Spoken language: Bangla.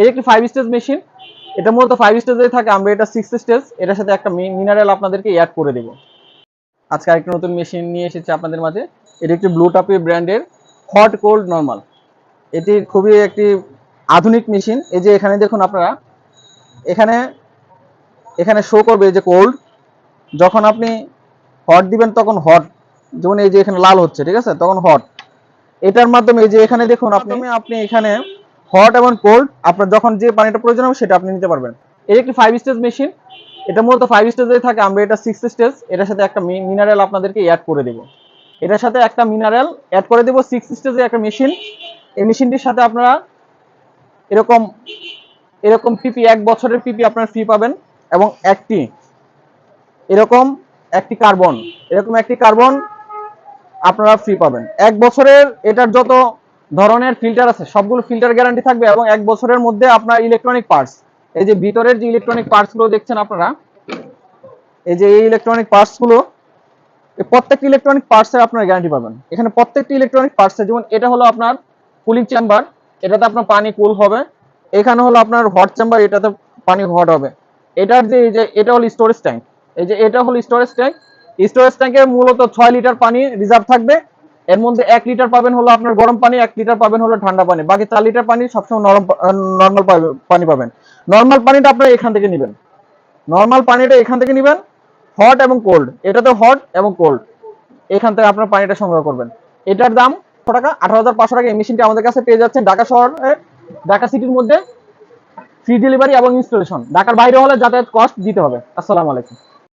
এর একটি ফাইভ স্টেজ মেশিন এটা মূলত ফাইভ স্টেজে থাকে, আমরা এটা সিক্স স্টেজ এটার সাথে একটা মিনারেল আপনাদেরকে অ্যাড করে দেবো। আজকে আরেকটা নতুন মেশিন নিয়ে এসেছে আপনাদের মাঝে, এটি একটি ব্লু টাপি ব্র্যান্ডের হট কোল্ড নর্মাল এটি খুবই একটি আধুনিক মেশিন এই যে এখানে দেখুন আপনারা, এখানে এখানে শো করবে যে কোল্ড যখন আপনি হট দিবেন তখন হট যেমন এই যে এখানে লাল হচ্ছে, ঠিক আছে? তখন হট এটার মাধ্যমে এই যে এখানে দেখুন আপনি আপনি এখানে হট এবং কোল্ড, আপনার যখন যে পানিটা প্রয়োজন হবে সেটা আপনি নিতে পারবেন। এর একটি ফাইভ স্টেজ মেশিন এটা মূলত ফাইভ স্টেজে থাকে, আমরা এটা সিক্স স্টেজ এটার সাথে একটা মিনারেল আপনাদেরকে অ্যাড করে দেবো। এটার সাথে একটা মিনারেল অ্যাড করে দেবো সিক্স স্টেজে একটা মেশিন এই মেশিনটির সাথে আপনারা এরকম এরকম পিপি এক বছরের পিপি আপনারা ফ্রি পাবেন, এবং একটি, এরকম একটি কার্বন এরকম একটি কার্বন আপনারা ফ্রি পাবেন। এক বছরের এটার যত ধরনের ফিল্টার আছে, সবগুলো ফিল্টার গ্যারান্টি থাকবে এবং এক বছরের মধ্যে আপনার ইলেকট্রনিক পার্টস এই যে ভিতরের যে ইলেকট্রনিক পার্টসগুলো দেখছেন আপনারা, এই যে এই ইলেকট্রনিক পার্টসগুলো প্রত্যেকটি ইলেকট্রনিক পার্টস এর আপনারা গ্যারান্টি পাবেন। এখানে প্রত্যেকটি ইলেকট্রনিক পার্টস যেমন এটা হলো আপনার কুলিং চেম্বার এটাতে আপনার পানি কুল হবে। এখানে হলো আপনার হট চেম্বার এটাতে পানি হট হবে। এটার যে, এই যে, এটা হলো স্টোরেজ ট্যাঙ্ক এই যে, এটা হলো স্টোরেজ ট্যাঙ্ক স্টোরেজ ট্যাঙ্কে মূলত ছয় লিটার পানি রিজার্ভ থাকবে। এর মধ্যে এক লিটার পাবেন হলো আপনার গরম পানি, এক লিটার পাবেন হলো ঠান্ডা পানি। বাকি চার লিটার পানি সবসময় নরম নর্মাল পানি পাবেন। নর্মাল পানিটা আপনারা এখান থেকে নেবেন। নর্মাল পানিটা এখান থেকে নেবেন হট এবং কোল্ড এটা তো হট এবং কোল্ড এখান থেকে আপনার পানিটা সংগ্রহ করবেন। এটার দাম কত টাকা? আঠারো হাজার পাঁচশো টাকা। এই মেশিনটি আমাদের কাছে পেয়ে যাচ্ছেন ঢাকা শহরে, ঢাকা সিটির মধ্যে ফ্রি ডেলিভারি এবং ইনস্টলেশন ঢাকার বাইরে হলে যাতায়াত কস্ট দিতে হবে। আসসালামু আলাইকুম।